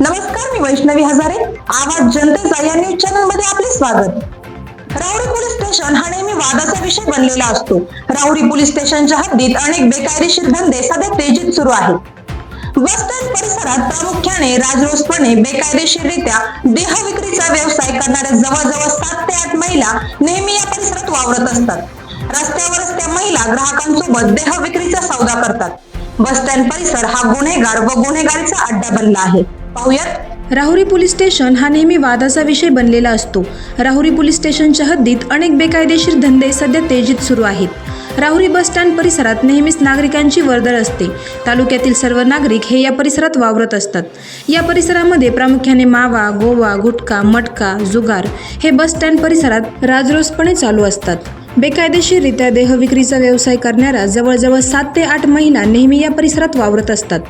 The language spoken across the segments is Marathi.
नमस्कार मी वैष्णवी हजारे. आवाज जनतेचा या न्यूज चॅनलमध्ये आपले स्वागत. राहुरी पोलीस स्टेशन हा नेहमी वादाचा विषय बनलेला असतो. राहुरी पोलीस स्टेशनच्या हद्दीत अनेक बेकायदेशीर धंदे सध्या तेजीत सुरू आहेत. बसस्टँड परिसरात प्रामुख्याने राजरोसपणे बेकायदेशीररित्या देह विक्रीचा व्यवसाय करणाऱ्या जवळजवळ सात ते आठ महिला नेहमी या परिसरात वावरत असतात. रस्त्यावरच त्या महिला ग्राहकांसोबत देह विक्रीचा सौदा करतात. बसस्टँड परिसर हा गुन्हेगार व गुन्हेगारीचा अड्डा बनला आहे. पाहुयात. राहुरी पोलीस स्टेशन हा नेहमी वादाचा विषय बनलेला असतो. राहुरी पोलीस स्टेशनच्या हद्दीत अनेक बेकायदेशीर धंदे सध्या तेजीत सुरू आहेत. राहुरी बस स्टँड परिसरात नेहमीच नागरिकांची वर्दळ असते. तालुक्यातील सर्व नागरिक हे या परिसरात वावरत असतात. या परिसरामध्ये प्रामुख्याने मावा गोवा गुटखा मटका जुगार हे बस स्टँड परिसरात राजरोसपणे चालू असतात. बेकायदेशीररित्या देहविक्रीचा व्यवसाय करणाऱ्या जवळजवळ सात ते आठ महिला नेहमी या परिसरात वावरत असतात.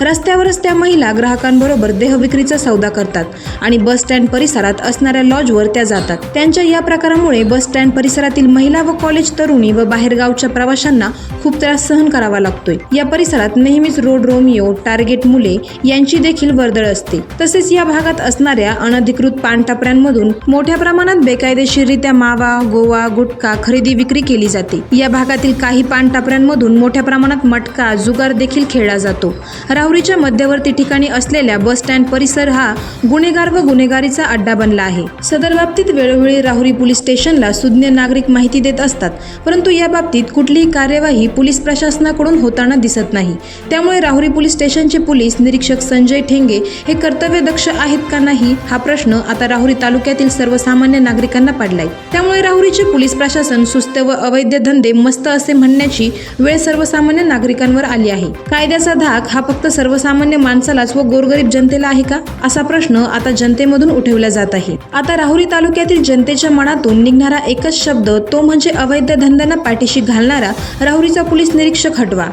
रस्त्यावरच त्या महिला ग्राहकांबरोबर देहविक्रीचा सौदा करतात आणि बस स्टँड परिसरात असणाऱ्या लॉजवर त्या जातात. त्यांच्या या प्रकारामुळे बस स्टँड परिसरातील महिला व कॉलेज तरुणी व बाहेरगावच्या प्रवाशांना खूप त्रास सहन करावा लागतोय. या परिसरात नेहमीच रोड रोमिओ टार्गेट मुले यांची देखील वर्दळ असते. तसेच या भागात असणाऱ्या अनधिकृत पानटापऱ्यांमधून मोठ्या प्रमाणात बेकायदेशीररित्या मावा गोवा गुटखा खरेदी विक्री केली जाते. या भागातील काही पानटापऱ्यांमधून मोठ्या प्रमाणात मटका जुगार देखील खेळला जातो. राहुरीच्या मध्यवर्ती ठिकाणी असलेल्या बस स्टँड परिसर हा गुन्हेगार व गुन्हेगारीचा अड्डा बनला आहे. सदर बाबतीत वेळोवेळी राहुरी पोलीस स्टेशनला सुज्ञ नागरिक माहिती देत असतात परंतु या बाबतीत कुठलीही कार्यवाही पोलीस प्रशासनाकडून होताना दिसत नाही. त्यामुळे राहुरी पोलीस स्टेशनचे पोलीस निरीक्षक संजय ठेंगे हे कर्तव्यदक्ष आहेत का नाही हा प्रश्न आता राहुरी तालुक्यातील सर्वसामान्य नागरिकांना पडलाय. त्यामुळे राहुरीचे पोलीस प्रशासन सुस्त व अवैध धंदे मस्त असे म्हणण्याची वेळ सर्वसामान्य नागरिकांवर आली आहे. कायद्याचा धाक हा फक्त सर्वसामान्य माणसालाच व गोरगरीब जनतेला आहे का? असा प्रश्न आता जनतेमधून उठवला जात आहे. आता राहुरी तालुक्यातील जनतेच्या मनातून निघणारा एकच शब्द तो म्हणजे अवैध धंद्यांना पाठीशी घालणारा राहुरीचा पोलीस निरीक्षक हटवा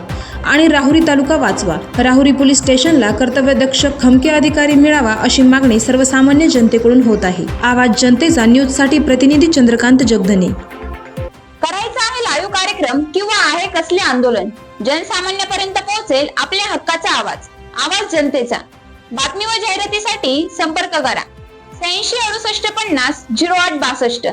आणि राहुरी तालुका वाचवा. राहुरी पोलीस स्टेशनला कर्तव्यदक्ष खमके अधिकारी मिळावा अशी मागणी सर्वसामान्य जनतेकडून होत आहे. आवाज जनतेचा न्यूजसाठी प्रतिनिधी चंद्रकांत जगधने. करायचा आहे लाईव्ह कार्यक्रम किंवा आहे कसले आंदोलन? जनसामान्यापर्यंत पोहोचेल आपल्या हक्काचा आवाज. आवाज जनतेचा. बातमी व जाहिरातीसाठी संपर्क करा. शहाऐंशी अडुसष्ट पन्नास झिरो आठ बासष्ट.